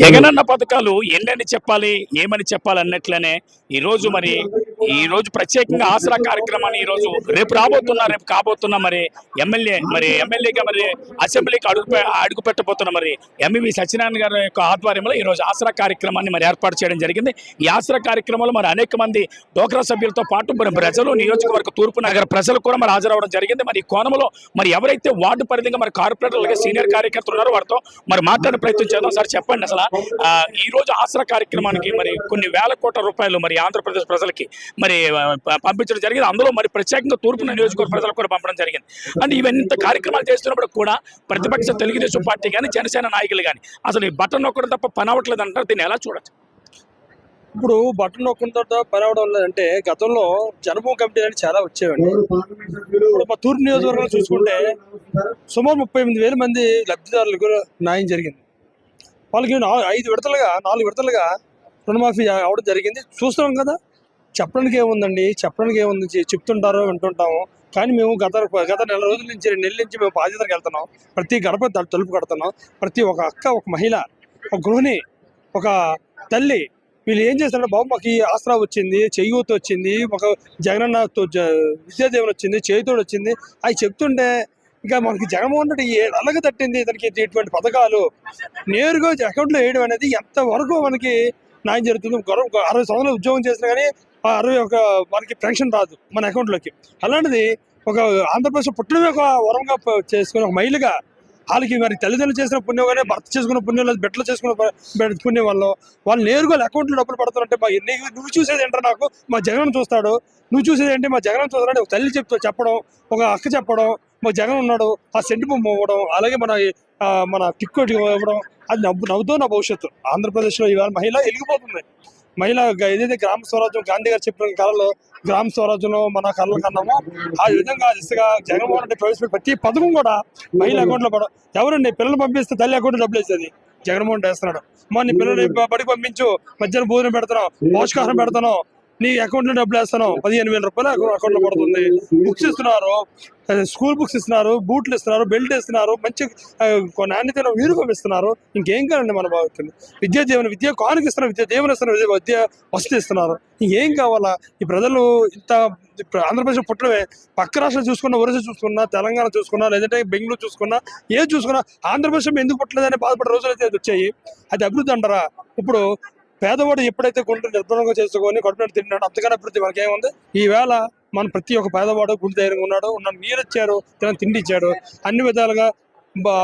జగనన్న పథకాలు ఎన్నని చెప్పాలి ఏమని చెప్పాలి అన్నట్లనే ఈ రోజు మరి ఈ రోజు ప్రత్యేకంగా ఆసరా కార్యక్రమాన్ని ఈ రోజు రేపు రాబోతున్న రేపు కాబోతున్నా మరి ఎమ్మెల్యే మరి ఎమ్మెల్యేగా మరి అసెంబ్లీకి అడుగు అడుగు పెట్టబోతున్న మరి ఎంఈవి సత్యనారాయణ గారి యొక్క ఆధ్వర్యంలో ఈ రోజు ఆసరా కార్యక్రమాన్ని మరి ఏర్పాటు చేయడం జరిగింది. ఈ ఆసరా కార్యక్రమంలో మరి అనేక మంది డోక్రా సభ్యులతో పాటు మరి ప్రజలు నియోజకవర్గ తూర్పు నగర ప్రజలు కూడా మరి హాజరవడం జరిగింది. మరి ఈ కోణంలో మరి ఎవరైతే వార్డు పరిధిగా మరి కార్పొరేటర్లుగా సీనియర్ కార్యకర్తలు ఉన్నారో వారితో మరి మాట్లాడే ప్రయత్నం చేద్దాం. సార్ చెప్పండి అసలు ఈ రోజు ఆసరా కార్యక్రమానికి మరి కొన్ని వేల కోట్ల రూపాయలు మరి ఆంధ్రప్రదేశ్ ప్రజలకి మరి పంపించడం జరిగింది. అందులో మరి ప్రత్యేకంగా తూర్పు నియోజకవర్గ ప్రజలకు కూడా పంపడం జరిగింది. అంటే ఇవన్నీ కార్యక్రమాలు చేస్తున్నప్పుడు కూడా ప్రతిపక్ష తెలుగుదేశం పార్టీ కానీ జనసేన నాయకులు కానీ అసలు ఈ బటన్ నొక్కడం తప్ప పని అవ్వట్లేదు అంటారు. దీన్ని ఎలా చూడొచ్చు? ఇప్పుడు బట్టన్ నొక్కుంతో పని అవడం లేదంటే గతంలో జనభూమి కమిటీ అని చాలా వచ్చేవండి. ఇప్పుడు మా తూర్పు నియోజకవర్గంలో చూసుకుంటే సుమారు ముప్పై ఎనిమిది వేల మంది లబ్ధిదారులకు న్యాయం జరిగింది. వాళ్ళకి ఐదు విడతలుగా నాలుగు విడతలుగా రుణమాఫీ అవడం జరిగింది. చూస్తున్నాం కదా చెప్పడానికి ఏముందండి? చెప్పడానికి ఏముంది? చెప్తుంటారో వింటుంటాము. కానీ మేము గత గత నెల రోజుల నుంచి రెండు నెలల నుంచి మేము బాధ్యతలకు వెళ్తున్నాం. ప్రతి గడప తలుపు కడుతున్నాం. ప్రతి ఒక అక్క ఒక మహిళ ఒక గృహిణి ఒక తల్లి వీళ్ళు ఏం చేస్తారంటే బాబు మాకు ఈ ఆసరా వచ్చింది చెయ్యూత వచ్చింది ఒక జగనన్న తో- జ- విద్యాదేవన్ వచ్చింది చేయితోడు వచ్చింది. అవి చెప్తుంటే ఇంకా మనకి జగన్మోహన్ రెడ్డి ఏ అలగ తట్టింది ఇతనికి ఇటువంటి పథకాలు. నేరుగా అకౌంట్లో వేయడం అనేది ఎంతవరకు మనకి న్యాయం జరుగుతుంది గొడవ అరవై సంవత్సరాలు ఉద్యోగం చేసినా కానీ అరవై ఒక మనకి పెన్షన్ రాదు మన అకౌంట్లోకి. అలాంటిది ఒక ఆంధ్రప్రదేశ్ పుట్టినవి ఒక వరంగా చేసుకుని ఒక మహిళగా వాళ్ళకి మరి తల్లిదండ్రులు చేసిన పుణ్యం కానీ భర్త చేసుకున్న పుణ్యం లేదు బిడ్డలు చేసుకున్న పుణ్యం వల్ల వాళ్ళు నేరుగా అకౌంట్లో డబ్బులు పడుతున్నారంటే మా ఎన్ని నువ్వు చూసేది ఏంటో నాకు? మా జగన్ చూస్తాడు. నువ్వు చూసేది ఏంటి? మా జగన్ చూస్తాడు ఒక తల్లి చెప్తూ చెప్పడం ఒక అక్క చెప్పడం మా జగన్ ఉన్నాడు ఆ సెంటు బొమ్మ ఇవ్వడం అలాగే మన మన టిక్కోటి ఇవ్వడం అది నవ్వు నవ్వుతో నా భవిష్యత్తు. ఆంధ్రప్రదేశ్లో ఇవాళ మహిళ వెలిగిపోతుంది మహిళ ఏదైతే గ్రామ స్వరాజ్యం గాంధీ గారు చెప్పిన కాలంలో గ్రామ స్వరాజ్యంలో మన కళ్ళ కన్నామో ఆ విధంగా దిశగా జగన్మోహన్ రెడ్డి ప్రవేశపెట్టి ప్రతి పథకం కూడా మహిళ అకౌంట్లో పడ ఎవరండి? పిల్లలు పంపిస్తే తల్లి అకౌంట్ డబ్బులు వేసేది. జగన్మోహన్ రెడ్డి వేస్తున్నాడు. మా నీ పిల్లలు బడికి పంపించు మధ్యాహ్నం భోజనం పెడతాను పోషకాహారం పెడతాను నీ అకౌంట్లో డబ్బులు వేస్తాను పదిహేను వేల రూపాయలు అకౌంట్లో పడుతుంది. బుక్స్ ఇస్తున్నారు. స్కూల్ బుక్స్ ఇస్తున్నారు. బూట్లు ఇస్తున్నారు. బెల్ట్ ఇస్తున్నారు. మంచి నాణ్యత యూనిఫామ్ ఇస్తున్నారు. ఇంకేం కావాలండి మన బాగుతుంది విద్యా దీవెన విద్య కానుక ఇస్తున్నారు. విద్యా దీవెన ఇస్తున్నారు. విద్యా విద్య వసతి ఇస్తున్నారు. ఇంకేం కావాలా? ఈ ప్రజలు ఇంత ఆంధ్రప్రదేశ్ పుట్టడమే. పక్క రాష్ట్రం చూసుకున్నా ఒరిస్సా చూసుకున్నా తెలంగాణ చూసుకున్నా లేదంటే బెంగళూరు చూసుకున్నా ఏ చూసుకున్నా ఆంధ్రప్రదేశ్ ఎందుకు పుట్టలేదని బాధపడే రోజులు అయితే వచ్చాయి. అది అభివృద్ధి అంటారా? ఇప్పుడు పేదవాడు ఎప్పుడైతే గుండె నిర్భరంగా చేసుకొని కడుపునట్టు తిన్నాడు అంతకన్నా అభివృద్ధి మనకేముంది? ఈవేళ మన ప్రతి ఒక్క పేదవాడు గుండె ధైర్యంగా ఉన్నాడు ఉన్న నీరు ఇచ్చారు తిన తిండి ఇచ్చాడు. అన్ని విధాలుగా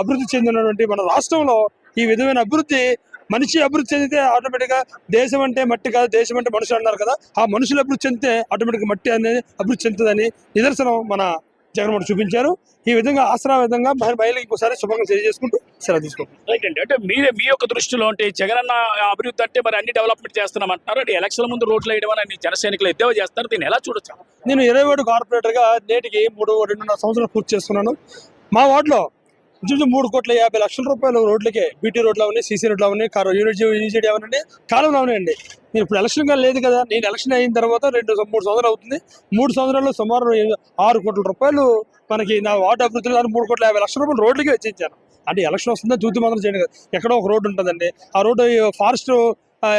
అభివృద్ధి చెందినటువంటి మన రాష్ట్రంలో ఈ విధమైన అభివృద్ధి మనిషి అభివృద్ధి చెందితే ఆటోమేటిక్గా దేశం అంటే మట్టి కాదు దేశం అంటే మనుషులు అన్నారు కదా ఆ మనుషులు అభివృద్ధి చెందితే ఆటోమేటిక్గా మట్టి అనేది అభివృద్ధి చెందుతుందని నిదర్శనం మన జగన్మోహన్ చూపించారు. ఈ విధంగా ఆసరా విధంగా మహిళలకు ఇంకోసారి శుభంగా తెలియజేసుకుంటూ సెలవు తీసుకుంటాం రైట్ అండి. అంటే మీరే మీ యొక్క దృష్టిలో అంటే జగనన్న అభివృద్ధి అంటే మరి అన్ని డెవలప్మెంట్ చేస్తున్నాం అంటున్నారు అంటే ఎలక్షన్ ముందు రోడ్లు వేయడం అని జన సైనికులు ఎద్దేవా చేస్తారు దీన్ని ఎలా చూడొచ్చు? నేను ఇరవై ఏడు కార్పొరేటర్గా నేటికి మూడు రెండున్నర సంవత్సరాలు పూర్తి చేస్తున్నాను. మా వార్డులో ఇంచుమించు మూడు కోట్ల యాభై లక్షల రూపాయలు రోడ్లకే బీటీ రోడ్లు అవన్నీ సీసీ రోడ్లు అవన్నీ కారు యూనిట్ యూనిట్ అవన్నీ కాలంలో ఉన్నాయండి నేను ఇప్పుడు ఎలక్షన్గా లేదు కదా నేను ఎలక్షన్ అయిన తర్వాత రెండు మూడు సంవత్సరాలు అవుతుంది. మూడు సంవత్సరాల్లో సుమారు ఆరు కోట్ల రూపాయలు మనకి నా వార్డు అభివృద్ధిలో మూడు కోట్ల యాభై లక్షల రూపాయలు రోడ్లకి వెచ్చించాను అంటే ఎలక్షన్ వస్తుందో చూసి మాత్రం చేయండి కదా. ఎక్కడో ఒక రోడ్డు ఉంటుందండి. ఆ రోడ్డు ఫారెస్ట్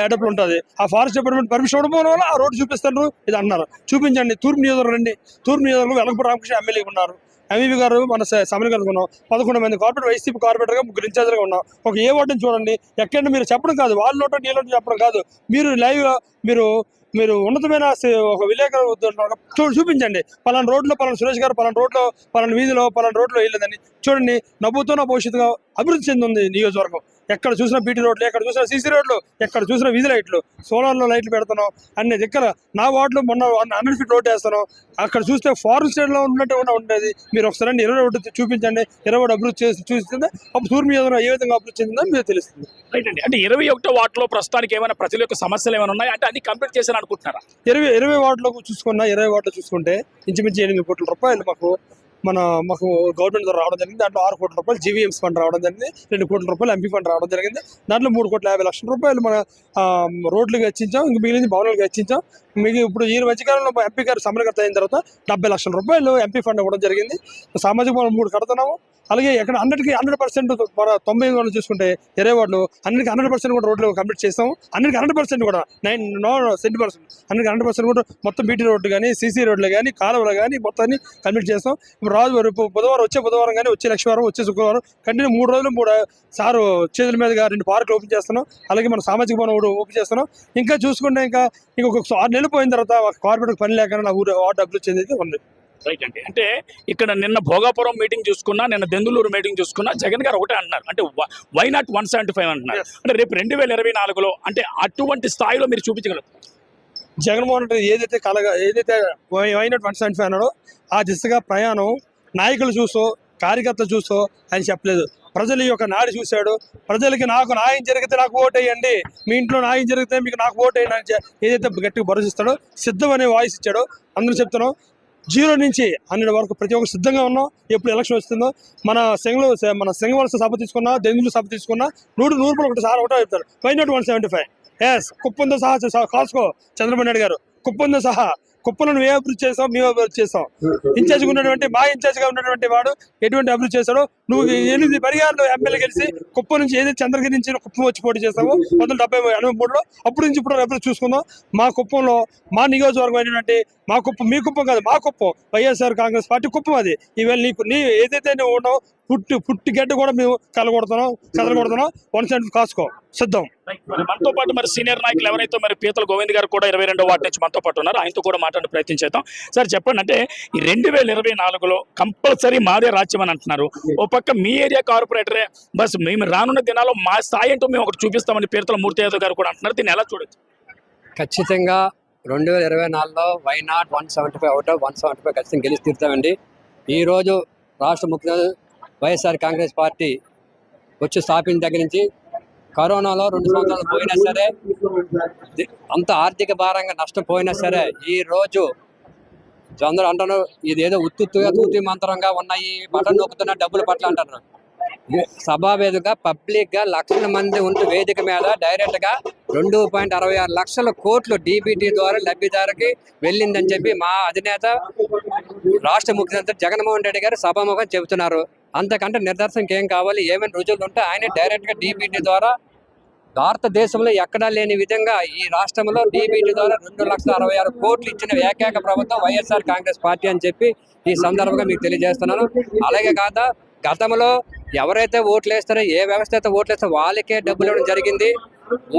అడప్లు ఉంటుంది. ఆ ఫారెస్ట్ డిపార్ట్మెంట్ పర్మిషన్ ఇవ్వడం వల్ల ఆ రోడ్డు చూపిస్తారు. ఇది అన్నారు చూపించండి. తూర్పు నియోజకవర్గం రండి. తూర్పు నియోజకవర్గం వెలగపూడి రామకృష్ణ ఎమ్మెల్యే ఉన్నారు. ఎంఈవి గారు మన సమయం కనుక్కున్నాం పదకొండు మంది కార్పొరేట్ వైసీపీ కార్పొరేటర్గా ముగ్గురు ఇన్ఛార్జ్గా ఉన్నాం. ఒక ఏ వార్డుని చూడండి ఎక్కడ మీరు చెప్పడం కాదు వాళ్ళ నోట నీళ్ళు చెప్పడం కాదు. మీరు లైవ్ మీరు మీరు ఉన్నతమైన ఒక విలేకరు చూ చూపించండి. పలానా రోడ్లో పలానా సురేష్ గారు పలానా రోడ్లో పలానా వీధిలో పలానా రోడ్లో వెళ్ళదని చూడండి. నవ్వుతో నా భవిష్యత్తుగా అభివృద్ధి చెందింది నియోజకవర్గం. ఎక్కడ చూసినా బీటీ రోడ్లు ఎక్కడ చూసినా సీసీ రోడ్లు ఎక్కడ చూసినా వీధి లైట్లు సోలార్లో లైట్లు పెడుతున్నాం. అన్ని దగ్గర నా వార్డులో మొన్న హండ్రెడ్ ఫీట్ రోడ్ వేస్తున్నాం. అక్కడ చూస్తే ఫారెన్ స్టేట్లో ఉన్నట్టు ఉన్న ఉండేది. మీరు ఒకసారి ఇరవై ఒకటి చూపించండి. ఇరవై ఒకటి అభివృద్ధి చేసి చూస్తే అప్పుడు తూర్పు నియోజకవర్గం ఏ విధంగా అభివృద్ధి చెందిందో మీకు తెలుస్తుంది. రైట్ అండి. అంటే ఇరవై ఒకటో వాటిలో ప్రస్తుతానికి ఏమైనా ప్రజల యొక్క సమస్యలు ఏమైనా ఉన్నాయి? అంటే అన్ని కంప్లీట్ చేశారు అనుకుంటున్నారా? ఇరవై ఇరవై వార్డులో చూసుకున్న ఇరవై వార్డులో చూసుకుంటే ఇంచుమించు ఎనిమిది కోట్ల రూపాయలు మాకు మన మాకు గవర్నమెంట్ ద్వారా రావడం జరిగింది. దాంట్లో ఆరు కోట్ల రూపాయలు జీవీఎంస్ ఫండ్ రావడం జరిగింది. రెండు కోట్ల రూపాయలు ఎంపీ ఫండ్ రావడం జరిగింది. దాంట్లో మూడు కోట్ల యాభై లక్షల రూపాయలు మన ఆ, రోడ్లకు వెచ్చించాం. ఇంక మిగిలింది భవనాలకు వెచ్చించాం. మీకు ఇప్పుడు ఈ మధ్యకాలంలో ఎంపీ గారు సమరకర్త అయిన తర్వాత డెబ్బై లక్షల రూపాయలు ఎంపీ ఫండ్ ఇవ్వడం జరిగింది. సామాజిక భవనం మూడు కడుతున్నాము. అలాగే ఎక్కడ హండ్రెడ్కి హండ్రెడ్ పర్సెంట్ తొంభై ఐదు చూసుకుంటే ఇరవై వార్డులు అన్నిటికీ హండ్రెడ్ పర్సెంట్ కూడా రోడ్లు కంప్లీట్ చేస్తాము. అన్నిటికీ హండ్రెడ్ పర్సెంట్ కూడా నైన్ నో సెంటీ పర్సెంట్ అన్నిటికీ హండ్రెడ్ పర్సెంట్ కూడా మొత్తం బీటీ రోడ్లు కానీ సీసీ రోడ్లు కానీ కాలువలు కానీ మొత్తాన్ని కంప్లీట్ చేస్తాం. ఇప్పుడు రాజు రేపు బుధవారం వచ్చే బుధవారం కానీ వచ్చే లక్షవారం వచ్చే శుక్రవారం కంటిన్యూ మూడు రోజులు మూడు సారు చేతుల మీదుగా రెండు పార్కులు ఓపెన్ చేస్తున్నాం. అలాగే మన సామాజిక భవనం ఓపెన్ చేస్తున్నాం. ఇంకా చూసుకుంటే ఇంకా ఇంకొక ఆరు నెలలు పోయిన తర్వాత కార్పొరేట్ పని లేకుండా నా ఊరు వార్డు డబ్బులు వచ్చేది ఉంది. రైట్ అండి. అంటే ఇక్కడ నిన్న భోగాపురం మీటింగ్ చూసుకున్నా నిన్న దెందులూరు మీటింగ్ చూసుకున్నా జగన్ గారు ఒకటే అంటున్నారు. అంటే why not one seventy five అంటున్నారు. అంటే రేపు రెండు వేల ఇరవై నాలుగులో అంటే అటువంటి స్థాయిలో మీరు చూపించగలరు. జగన్మోహన్ రెడ్డి ఏదైతే కలగా ఏదైతే అయినట్టు వన్ సెవెంటీ ఫైవ్ అన్నాడో ఆ దిశగా ప్రయాణం నాయకులు చూసో కార్యకర్తలు చూసో ఆయన చెప్పలేదు. ప్రజల యొక్క నాడి చూశాడు. ప్రజలకి నాకు న్యాయం జరిగితే నాకు ఓటు వేయండి మీ ఇంట్లో న్యాయం జరిగితే మీకు నాకు ఓటు వేయండి అని ఏదైతే గట్టిగా భరోసిస్తాడో సిద్ధం అనే వాయిస్ ఇచ్చాడో అందరూ చెప్తున్నాం. జీరో నుంచి హండ్రెడ్ వరకు ప్రతి ఒక్కరు సిద్ధంగా ఉన్నాం. ఎప్పుడు ఎలక్షన్ వస్తుందో మన సెంగలో మన సెంగవలస సభ తీసుకున్నా దెంగులు సభ తీసుకున్నా నూరు నూరు రూపాయలు ఒకటి సార్ ఒకటో చెప్తారు. Five not one seventy five yes కుప్పంతో సహా కాసుకో చంద్రబాబు నాయుడు గారు. కుప్పంతో సహా కుప్పలను మేము అభివృద్ధి చేసాం మేము అభివృద్ధి చేసాం. ఇన్ఛార్జ్ ఉన్నటువంటి మా ఇన్ఛార్జ్గా ఉన్నటువంటి వాడు ఎటువంటి అభివృద్ధి చేశాడో నువ్వు ఎనిమిది పరిగారులు ఎమ్మెల్యే గెలిచి కుప్ప నుంచి ఏదైతే చంద్రగిరి నుంచి కుప్పం వచ్చి పోటీ చేస్తామో పంతొమ్మిది డెబ్బై ఎనభై మూడులో అప్పుడు నుంచి ఇప్పుడు అభివృద్ధి చూసుకుందాం. మా కుప్పంలో మా నియోజకవర్గం అయినటువంటి మా కుప్పం మీ కుప్పం కాదు మా కుప్పం. వైఎస్ఆర్ కాంగ్రెస్ పార్టీ కుప్పం అది. ఈవేళ నీకు నీ ఏదైతే నువ్వు ఉన్నావు పుట్టి పుట్టి గడ్డ కూడా మేము కలగొడుతున్నాం కదలగొడుతున్నాం. వన్ సెవెంటీ కాసుకో. సిద్ధం. మరి మనతో పాటు మరి సీనియర్ నాయకులు ఎవరైతే మరి పీతల గోవింద్ గారు కూడా ఇరవై రెండో వార్డు నుంచి మనతో పాటు ఉన్నారు. ఆయనతో కూడా మాట్లాడే ప్రయత్నం చేద్దాం. సార్ చెప్పండి అంటే ఈ రెండు వేల ఇరవై నాలుగులో కంపల్సరీ మాదే రాజ్యం అని అంటున్నారు. ఓ పక్క మీ ఏరియా కార్పొరేటరే బస్ మేము రానున్న దినాల్లో మా స్థాయి ఏంటో మేము ఒకటి చూపిస్తామని పీతల మూర్తి యాదవ్ గారు కూడా అంటున్నారు. దీన్ని ఎలా చూడొచ్చు? ఖచ్చితంగా రెండు వేల ఇరవై నాలుగులో why not one seventy five out of one seventy five ఖచ్చితంగా గెలిచి తీరుతామండి. ఈరోజు రాష్ట్ర ముఖ్యమంత్రి వైఎస్ఆర్ కాంగ్రెస్ పార్టీ వచ్చి స్థాపించిన దగ్గర నుంచి కరోనాలో రెండు సంవత్సరాలు పోయినా సరే అంత ఆర్థిక భారంగా నష్టపోయినా సరే ఈ రోజు అందరూ అంటున్నారు ఇదేదో ఉత్తుత్తుగా తూతి మంత్రంగా ఉన్నాయి బటన్ నొక్కుతున్న డబ్బులు పట్ల అంటున్నారు సభా వేదికగా పబ్లిక్గా లక్షల మంది ఉంటూ వేదిక మీద డైరెక్ట్గా రెండు పాయింట్ అరవై ఆరు లక్షల కోట్లు డీబీటీ ద్వారా లబ్ధిదారుకి వెళ్ళిందని చెప్పి మా అధినేత రాష్ట్ర ముఖ్యమంత్రి జగన్మోహన్ రెడ్డి గారు సభాముఖం చెబుతున్నారు. అంతకంటే నిర్దర్శనకి ఏం కావాలి? ఏమైనా రుజువులు ఉంటే ఆయన డైరెక్ట్గా డీబీటీ ద్వారా భారతదేశంలో ఎక్కడా లేని విధంగా ఈ రాష్ట్రంలో డీబీటీ ద్వారా రెండు లక్షల అరవై ఆరు కోట్లు ఇచ్చిన ఏకైక ప్రభుత్వం వైఎస్ఆర్ కాంగ్రెస్ పార్టీ అని చెప్పి ఈ సందర్భంగా మీకు తెలియజేస్తున్నాను. అలాగే కాదా గతంలో ఎవరైతే ఓట్లు వేస్తారో ఏ వ్యవస్థ అయితే ఓట్లు వేస్తారో వాళ్ళకే డబ్బులు ఇవ్వడం జరిగింది.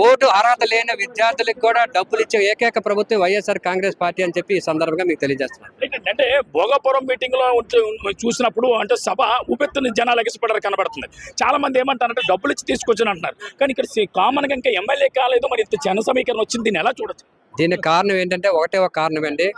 ఓటు అర్హత లేని విద్యార్థులకు కూడా డబ్బులు ఇచ్చే ఏకైక ప్రభుత్వం వైఎస్ఆర్ కాంగ్రెస్ పార్టీ అని చెప్పి ఈ సందర్భంగా మీకు తెలియజేస్తున్నాను. ఏంటంటే అంటే భోగాపురం మీటింగ్లో చూసినప్పుడు అంటే సభ ఉపెత్తున జనాలు ఎగసిపడారు కనబడుతుంది. చాలా మంది ఏమంటారంటే డబ్బులు ఇచ్చి తీసుకొచ్చాను అంటున్నారు. కానీ ఇక్కడ కామన్గా ఇంకా ఎమ్మెల్యే కాలేదు మరి ఇంత జన సమీకరణ వచ్చింది దీన్ని ఎలా చూడొచ్చు? దీనికి కారణం ఏంటంటే ఒకటే ఒక కారణం అండి.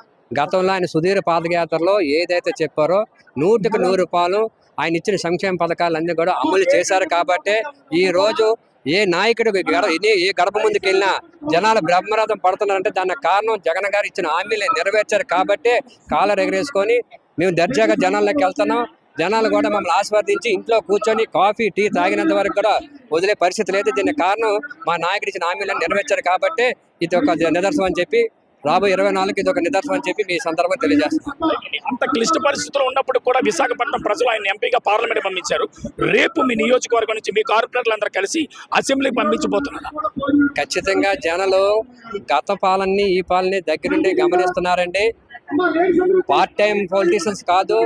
గతంలో ఆయన సుదీర్ఘ పాదయాత్రలో ఏదైతే చెప్పారో నూటికి నూరు రూపాయలు ఆయన ఇచ్చిన సంక్షేమ పథకాలన్నీ కూడా అమలు చేశారు కాబట్టి ఈ రోజు ఏ నాయకుడు గడ- ఏ- ఏ గడప ముందుకు వెళ్ళినా జనాలు బ్రహ్మరథం పడుతున్నారంటే దానికి కారణం జగన్ గారు ఇచ్చిన హామీలు నెరవేర్చారు కాబట్టి కాలర్ ఎగరేసుకొని మేము దర్జాగా జనాల్లోకి వెళ్తున్నాం. జనాలు కూడా మమ్మల్ని ఆస్వాదించి ఇంట్లో కూర్చొని కాఫీ టీ తాగినంత వరకు కూడా వదిలే పరిస్థితి లేదు. దీనికి కారణం మా నాయకుడు ఇచ్చిన హామీలను నెరవేర్చారు కాబట్టి ఇది ఒక నిదర్శనం అని చెప్పి రాబోయే ఇరవై నాలుగు ఇది ఒక నిదర్శనం అని చెప్పి మీ సందర్భంగా తెలియజేస్తున్నాం. అంత క్లిష్ట పరిస్థితుల్లో ఉన్నప్పుడు కూడా విశాఖపట్నం ప్రజలు ఆయన ఎంపీగా పార్లమెంట్ పంపించారు. రేపు మీ నియోజకవర్గం నుంచి మీ కార్పొరేటర్లు అందరూ కలిసి అసెంబ్లీకి పంపించబోతున్నారు. ఖచ్చితంగా జనాలు గత పాలనని ఈ పాలనని దగ్గరుండి గమనిస్తున్నారండి. పార్ట్ టైం పొలిటీషియన్స్ కాదు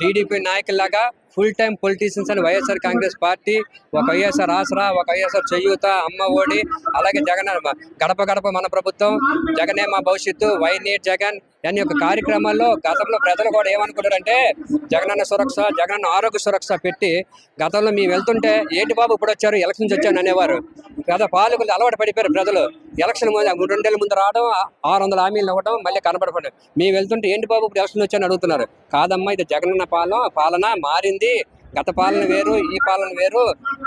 టీడీపీ నాయకుల్లాగా ఫుల్ టైం పొలిటీషియన్స్ అని వైఎస్ఆర్ కాంగ్రెస్ పార్టీ ఒక వైఎస్ఆర్ ఆసరా ఒక వైఎస్ఆర్ చేయూత అమ్మ ఓడి అలాగే జగన్ గడప గడప మన ప్రభుత్వం జగనే మా భవిష్యత్తు వై నీట్ జగన్ అనే ఒక కార్యక్రమాల్లో గతంలో ప్రజలు కూడా ఏమనుకుంటారంటే జగనన్న సురక్ష జగనన్న ఆరోగ్య సురక్ష పెట్టి గతంలో మేము వెళ్తుంటే ఏంటి బాబు ఇప్పుడు వచ్చారు ఎలక్షన్స్ వచ్చాను అనేవారు. గత పాలకులు అలవాటు పడిపోయారు ప్రజలు. ఎలక్షన్ ముందు రెండేళ్ళ ముందు రావడం ఆరు వందల హామీలు ఇవ్వడం మళ్ళీ కనబడపడం మేము వెళ్తుంటే ఏంటి బాబు ఇప్పుడు ఎలక్షన్ వచ్చాను అడుగుతున్నారు. కాదమ్మా ఇది జగనన్న పాలన పాలన మారింది గత పాలన వేరు ఈ పాలన వేరు.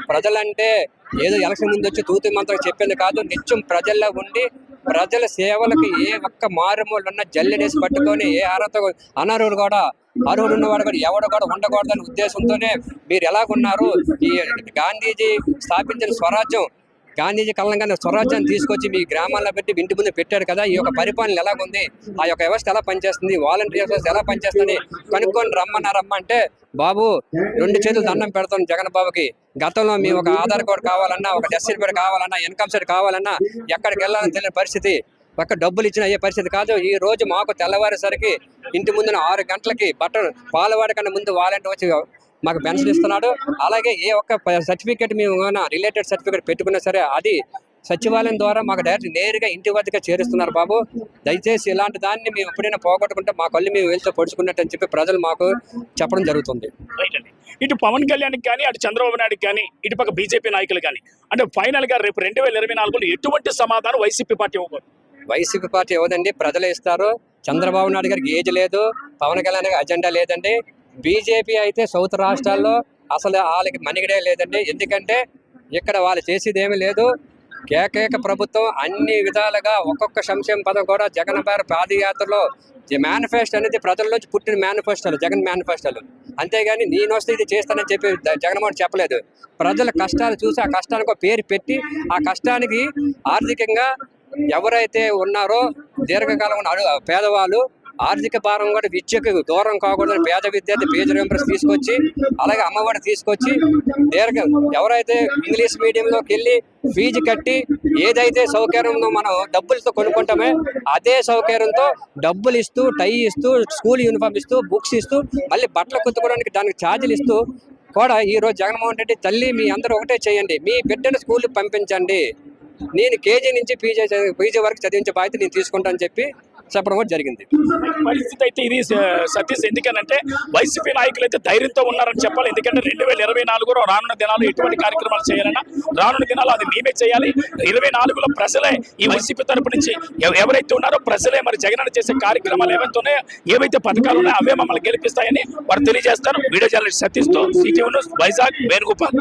ప్రజలంటే ఏదో ఎలక్షన్ ముందు వచ్చి తూతి మంత్రం చెప్పింది కాదు. నిత్యం ప్రజల్లో ఉండి ప్రజల సేవలకు ఏ ఒక్క మారుమూలు ఉన్న జల్లెడేసి పట్టుకొని ఏ అర్హత అనర్హులు కూడా అర్హులు ఉన్నవాడు కూడా ఎవడు కూడా ఉండకూడదనే ఉద్దేశంతోనే మీరు ఎలాగున్నారు? ఈ గాంధీజీ స్థాపించిన స్వరాజ్యం గాంధీజీ కళ్ళంగా స్వరాజ్యాన్ని తీసుకొచ్చి మీ గ్రామాల్లో పెట్టి ఇంటి ముందు పెట్టాడు కదా. ఈ యొక్క పరిపాలన ఎలాగుంది? ఆ యొక్క వ్యవస్థ ఎలా పనిచేస్తుంది? వాలంటీర్ వ్యవస్థ ఎలా పనిచేస్తుంది? కనుక్కొని రమ్మన్నారమ్మ అంటే బాబు రెండు చేతులు దండం పెడతాం జగన్ బాబుకి. గతంలో మీ ఒక ఆధార్ కార్డు కావాలన్నా ఒక డెత్ సర్టిఫికేట్ కావాలన్నా ఇన్కమ్ సర్టిఫికేట్ కావాలన్నా ఎక్కడికి వెళ్ళాలని తెలియని పరిస్థితి. ఒక్క డబ్బులు ఇచ్చిన అయ్యే పరిస్థితి కాదు. ఈ రోజు మాకు తెల్లవారేసరికి ఇంటి ముందున ఆరు గంటలకి బట్టలు పాలవాడి కన్నా ముందు వాలంటీర్ వచ్చి మాకు పెన్షన్ ఇస్తున్నాడు. అలాగే ఏ ఒక్క సర్టిఫికేట్ మేము రిలేటెడ్ సర్టిఫికేట్ పెట్టుకున్నా సరే అది సచివాలయం ద్వారా మాకు డైరెక్ట్ నేరుగా ఇంటి వద్దకే చేరుస్తున్నారు బాబు. దయచేసి ఇలాంటి దాన్ని మేము ఎప్పుడైనా పోగొట్టుకుంటే మా కళ్ళు మేము వెళ్తే పొడుచుకున్నట్టు అని చెప్పి ప్రజలు మాకు చెప్పడం జరుగుతుంది. రైట్ అండి. ఇటు పవన్ కళ్యాణ్ కానీ అటు చంద్రబాబు నాయుడు కానీ ఇటు పక్క బీజేపీ నాయకులు కానీ అంటే ఫైనల్గా రేపు రెండు వేల ఇరవై నాలుగులో ఎటువంటి సమాధానం వైసీపీ పార్టీ ఇవ్వబోతుంది వైసీపీ పార్టీ ఎవదండి ప్రజలే ఇస్తారు. చంద్రబాబు నాయుడు గారికి ఏజ్ లేదు పవన్ కళ్యాణ్ గారికి అజెండా లేదండి. బీజేపీ అయితే సౌత్ రాష్ట్రాల్లో అసలు వాళ్ళకి మనిగడే లేదండి. ఎందుకంటే ఇక్కడ వాళ్ళు చేసేది ఏమీ లేదు. కేకేక ప్రభుత్వం అన్ని విధాలుగా ఒక్కొక్క సంక్షేమ పదం కూడా జగన్ గారి పాదయాత్రలో మేనిఫెస్టో అనేది ప్రజల్లోంచి పుట్టిన మేనిఫెస్టోలు జగన్ మేనిఫెస్టోలు. అంతేగాని నేను వస్తే ఇది చేస్తానని చెప్పి జగన్మోహన్ చెప్పలేదు. ప్రజల కష్టాలు చూసి ఆ కష్టానికి పేరు పెట్టి ఆ కష్టానికి ఆర్థికంగా ఎవరైతే ఉన్నారో దీర్ఘకాలం ఉన్న పేదవాళ్ళు ఆర్థిక భారం కూడా విద్యకు దూరం కాకూడదని పేద విద్యార్థి పేద మెంబర్స్ తీసుకొచ్చి అలాగే అమ్మఒడి తీసుకొచ్చి దీర్ఘ ఎవరైతే ఇంగ్లీష్ మీడియంలోకి వెళ్ళి ఫీజు కట్టి ఏదైతే సౌకర్యంలో మనం డబ్బులతో కొనుక్కుంటామే అదే సౌకర్యంతో డబ్బులు ఇస్తూ టై ఇస్తూ స్కూల్ యూనిఫామ్ ఇస్తూ బుక్స్ ఇస్తూ మళ్ళీ బట్టలు కుట్టుకోవడానికి దానికి ఛార్జీలు ఇస్తూ కూడా ఈ రోజు జగన్మోహన్ రెడ్డి తల్లి మీ అందరూ ఒకటే చేయండి. మీ బిడ్డను స్కూల్కి పంపించండి. నేను కేజీ నుంచి పీజీ పీజీ వరకు చదివించే బాధ్యత నేను తీసుకుంటానని చెప్పి చెప్పడం కూడా జరిగింది. పరిస్థితి అయితే ఇది సతీష్ ఎందుకనంటే వైసీపీ నాయకులు అయితే ధైర్యంతో ఉన్నారని చెప్పాలి. ఎందుకంటే రెండు వేల ఇరవై నాలుగులో రానున్న దినాలు ఎటువంటి కార్యక్రమాలు చేయాలన్నా రానున్న దినాలు అది మేమే చేయాలి. ఇరవై నాలుగులో ప్రజలే ఈ వైసీపీ తరపు నుంచి ఎవరైతే ఉన్నారో ప్రజలే మరి జగన్ చేసే కార్యక్రమాలు ఏవైతే ఉన్నాయో ఏవైతే పథకాలు ఉన్నాయో అవే మమ్మల్ని గెలిపిస్తాయని వారు తెలియజేస్తారు. వీడియో జర్నలిస్ట్ సతీష్తో సిటీ వైజాగ్ వేణుగోపాల్.